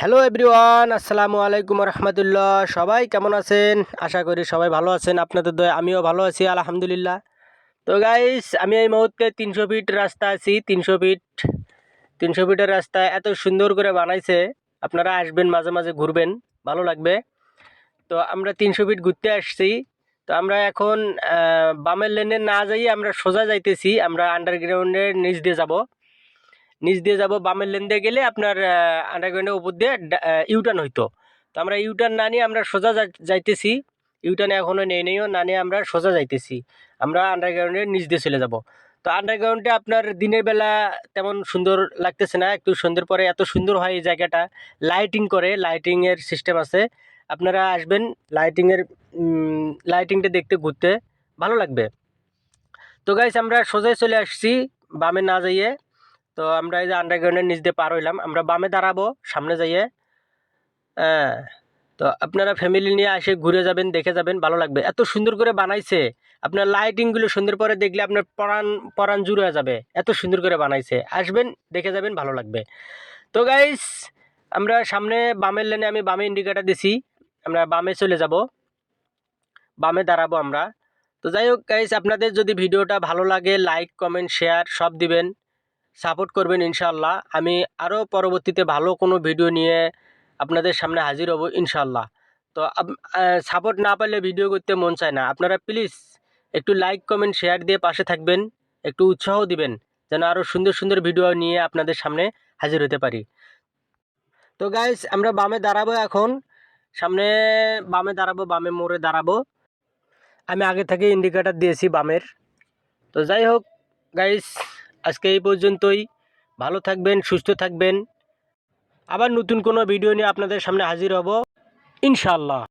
Hello everyone আসসালামু আলাইকুম রহমতুল্লাহ সবাই কেমন আছেন? আশা করি সবাই ভালো আছেন। আপনাদের দয়ে আমিও ভালো আছি, আলহামদুলিল্লাহ। তো গাইস আমি এই মুহূর্তে তিনশো ফিট রাস্তা আছি, তিনশো ফিট তিনশো ফিটের রাস্তা এত সুন্দর করে বানাইছে। আপনারা আসবেন, মাঝে মাঝে ঘুরবেন, ভালো লাগবে। তো আমরা তিনশো ফিট ঘুরতে আসছি। তো আমরা এখন বামের লেনে না যাই আমরা সোজা যাইতেছি। আমরা আন্ডারগ্রাউন্ডের নিচ দিয়ে যাব। নিচ দিয়ে যাব, বামের লেন দিয়ে গেলে আপনার আন্ডারগ্রাউন্ডের উপর দিয়ে ইউটার্ন হইতো। তো আমরা ইউটার্ন না নিয়ে আমরা সোজা যাইতেছি। ইউটার্ন এখনও নেই, নেইও, না নিয়ে আমরা সোজা যাইতেছি। আমরা আন্ডারগ্রাউন্ডের নিচ দিয়ে চলে যাব। তো আন্ডারগ্রাউন্ডে আপনার দিনের বেলা তেমন সুন্দর লাগতেছে না, একটু সন্ধ্যের পরে এত সুন্দর হয় এই জায়গাটা। লাইটিং করে লাইটিংয়ের সিস্টেম আছে। আপনারা আসবেন লাইটিংয়ের লাইটিংটা দেখতে, ঘুরতে। ভালো লাগবে। তো গাইস আমরা সোজাই চলে আসছি, বামে না যাইয়ে। তো আমরা এই যে আন্ডারগ্রাউন্ডের নিচ দিয়ে পার হইলাম, আমরা বামে দাঁড়াবো, সামনে যাইয়ে। হ্যাঁ তো আপনারা ফ্যামিলি নিয়ে এসে ঘুরে যাবেন, দেখে যাবেন, ভালো লাগবে। এত সুন্দর করে বানাইছে। আপনার লাইটিংগুলো সুন্দর পরে দেখলে আপনার পরাণ পরাণ জুড়ে যাবে। এত সুন্দর করে বানাইছে। আসবেন, দেখে যাবেন, ভালো লাগবে। তো গাইস আমরা সামনে বামের লেনে আমি বামে ইন্ডিকেটার দিছি। আমরা বামে চলে যাব। বামে দাঁড়াবো আমরা। তো যাই হোক গাইস আপনাদের যদি ভিডিওটা ভালো লাগে লাইক কমেন্ট শেয়ার সব দিবেন। সাপোর্ট করবেন ইনশাল্লাহ আমি আরও পরবর্তীতে ভালো কোনো ভিডিও নিয়ে আপনাদের সামনে হাজির হব ইনশাল্লাহ তো সাপোর্ট না পারলে ভিডিও করতে মন চায় না। আপনারা প্লিজ একটু লাইক কমেন্ট শেয়ার দিয়ে পাশে থাকবেন। একটু উৎসাহ দিবেন, যেন আরও সুন্দর সুন্দর ভিডিও নিয়ে আপনাদের সামনে হাজির হতে পারি। তো গাইস আমরা বামে দাঁড়াবো এখন। সামনে বামে দাঁড়াবো, বামে মোড়ে দাঁড়াবো। আমি আগে থেকে ইন্ডিকেটার দিয়েছি বামের। তো যাই হোক গাইস আজকে এই পর্যন্তই। ভালো থাকবেন, সুস্থ থাকবেন। আবার নতুন কোনো ভিডিও নিয়ে আপনাদের সামনে হাজির হব। ইনশাল্লাহ